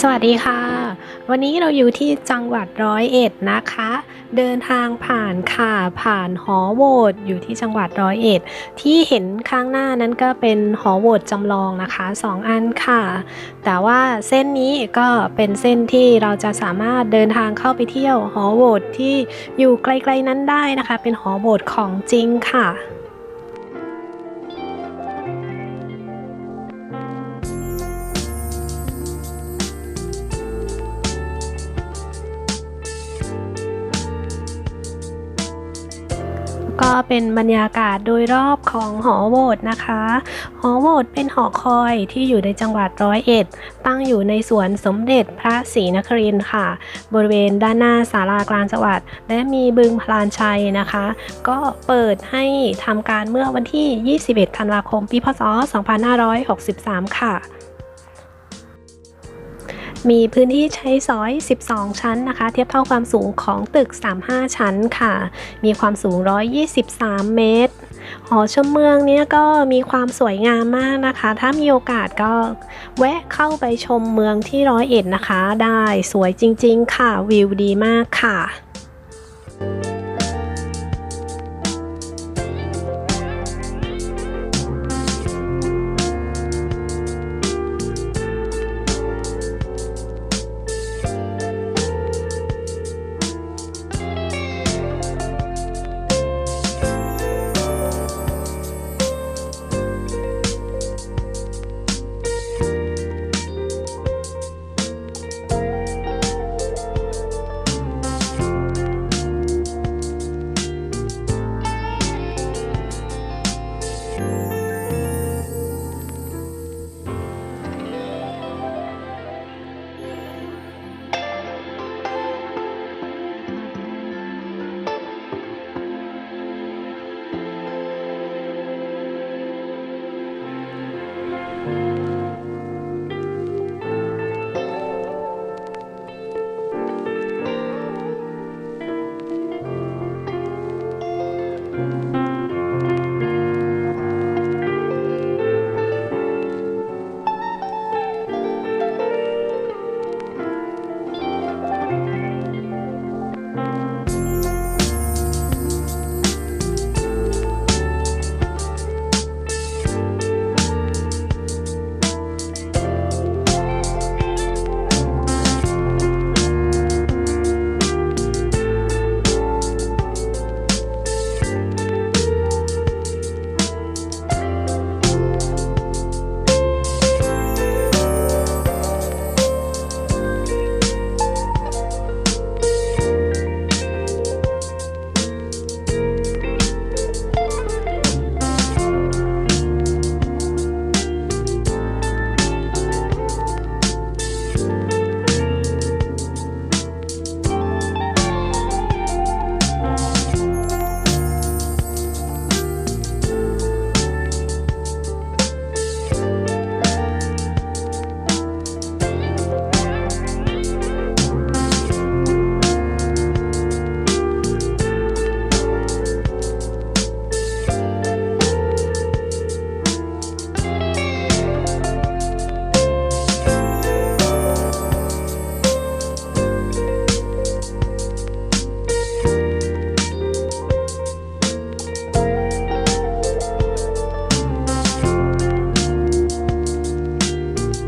สวัสดีค่ะ วันนี้เราอยู่ที่จังหวัดร้อยเอ็ดนะคะ เดินทางผ่านค่ะผ่านหอโหวตอยู่ที่จังหวัดร้อยเอ็ดที่เห็นข้างหน้านั้นก็เป็นหอโหวตจำลองนะคะสองอันค่ะ แต่ว่าเส้นนี้ก็เป็นเส้นที่เราจะสามารถเดินทางเข้าไปเที่ยวหอโหวตที่อยู่ไกลๆนั้นได้นะคะ เป็นหอโหวตของจริงค่ะ ก็เป็นบรรยากาศโดยรอบของหอโหวตนะคะ หอโหวตเป็นหอคอยที่อยู่ในจังหวัดร้อยเอ็ด ตั้งอยู่ในสวนสมเด็จพระศรีนครินทร์ค่ะ บริเวณด้านหน้าศาลากลางจังหวัด และมีบึงพลานชัยนะคะ ก็เปิดให้ทำการเมื่อวันที่ 21 ธันวาคม ปีพศ 2563 ค่ะ มีพื้นที่ใช้สอย 12 ชั้นนะคะ เทียบเท่าความสูงของตึก 35 ชั้นค่ะ มีความสูง 123 เมตร หอชมเมืองเนี้ยก็มีความสวยงามมากนะคะ ถ้ามีโอกาสก็แวะเข้าไปชมเมืองที่ร้อยเอ็ดนะคะ ได้สวยจริงๆค่ะ วิวดีมากค่ะ